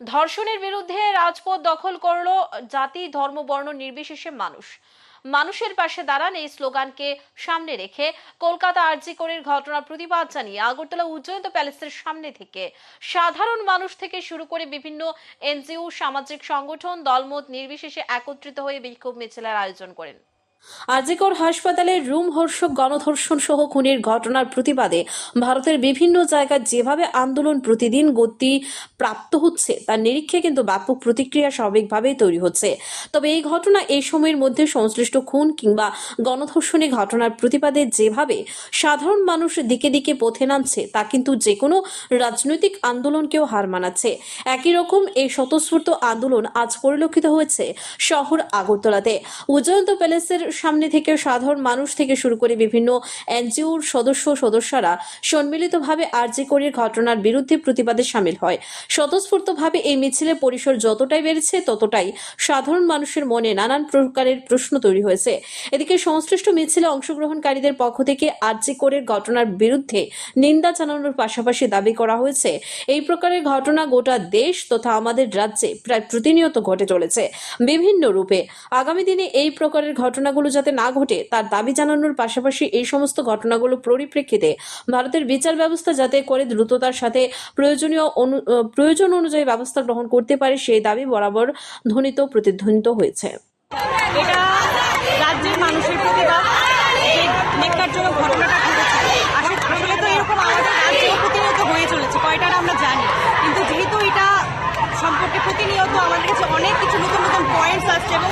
ধর্ষণের বিরুদ্ধে রাজপথ দখল করল জাতি, ধর্ম, বর্ণ নির্বিশেষে মানুষ। মানুষের পাশে দাঁড়ান এই স্লোগানকে সামনে রেখে কলকাতা আরজি করের ঘটনার প্রতিবাদ জানিয়ে আগরতলা উজ্জয়ন্ত প্যালেসের সামনে থেকে সাধারণ মানুষ থেকে শুরু করে বিভিন্ন এনজিও, সামাজিক সংগঠন দলমত নির্বিশেষে একত্রিত হয়ে বিক্ষোভ মিছিলের আয়োজন করেন। আজিকর হাসপাতালে রুম হর্ষক, গণধর্ষণ সহ খুনের ঘটনার প্রতিবাদে ভারতের বিভিন্ন জায়গায় যেভাবে আন্দোলন প্রতিদিন গতি প্রাপ্ত হচ্ছে, তার নিরীক্ষে কিন্তু ব্যাপক প্রতিক্রিয়া স্বাভাবিকভাবেই তৈরি হচ্ছে। তবে এই ঘটনা এই সময়ের মধ্যে সংশ্লিষ্ট খুন কিংবা গণধর্ষণের ঘটনার প্রতিবাদে যেভাবে সাধারণ মানুষ দিকে দিকে পথে নামছে, তা কিন্তু যে কোনো রাজনৈতিক আন্দোলনকেও হার মানাচ্ছে। একই রকম এই স্বতঃস্ফূর্ত আন্দোলন আজ পরিলক্ষিত হয়েছে শহর আগরতলাতে। উজ্জয়ন্ত প্যালেসের সামনে থেকে সাধারণ মানুষ থেকে শুরু করে বিভিন্ন এনজিওর সদস্য সদস্যরা সম্মিলিতভাবে আরজি করির ঘটনার বিরুদ্ধে প্রতিবাদে সামিল হয়। স্বতঃস্ফূর্তভাবে এই মিছিলের পরিসর যতটাই বেড়েছে, ততটাই সাধারণ মানুষের মনে নানান প্রকারের প্রশ্ন তৈরি হয়েছে। এদিকে সংশ্লিষ্ট মিছিলে অংশগ্রহণকারীদের পক্ষ থেকে আরজি করের ঘটনার বিরুদ্ধে নিন্দা জানানোর পাশাপাশি দাবি করা হয়েছে, এই প্রকারের ঘটনা গোটা দেশ তথা আমাদের রাজ্যে প্রায় প্রতিনিয়ত ঘটে চলেছে। বিভিন্ন রূপে আগামী দিনে এই প্রকারের ঘটনাগুলো যাতে না ঘটে, তার দাবি জানানোর পাশাপাশি এই সমস্ত ঘটনাগুলো পরিপ্রেক্ষিতে ভারতের বিচার ব্যবস্থা যাতে করে দ্রুততার সাথে প্রয়োজনীয় প্রয়োজন অনুযায়ী ব্যবস্থা গ্রহণ করতে পারে, সেই দাবি বরাবর ধ্বনিত, প্রতিধ্বনিত হয়েছে। এটা রাজ্যের হয়ে চলেছে আমরা জানি। কিন্তু এটা সম্পর্কে প্রতিনিয়ত আমাদের কাছে অনেক কিছু নতুন নতুন পয়েন্টস আসছে এবং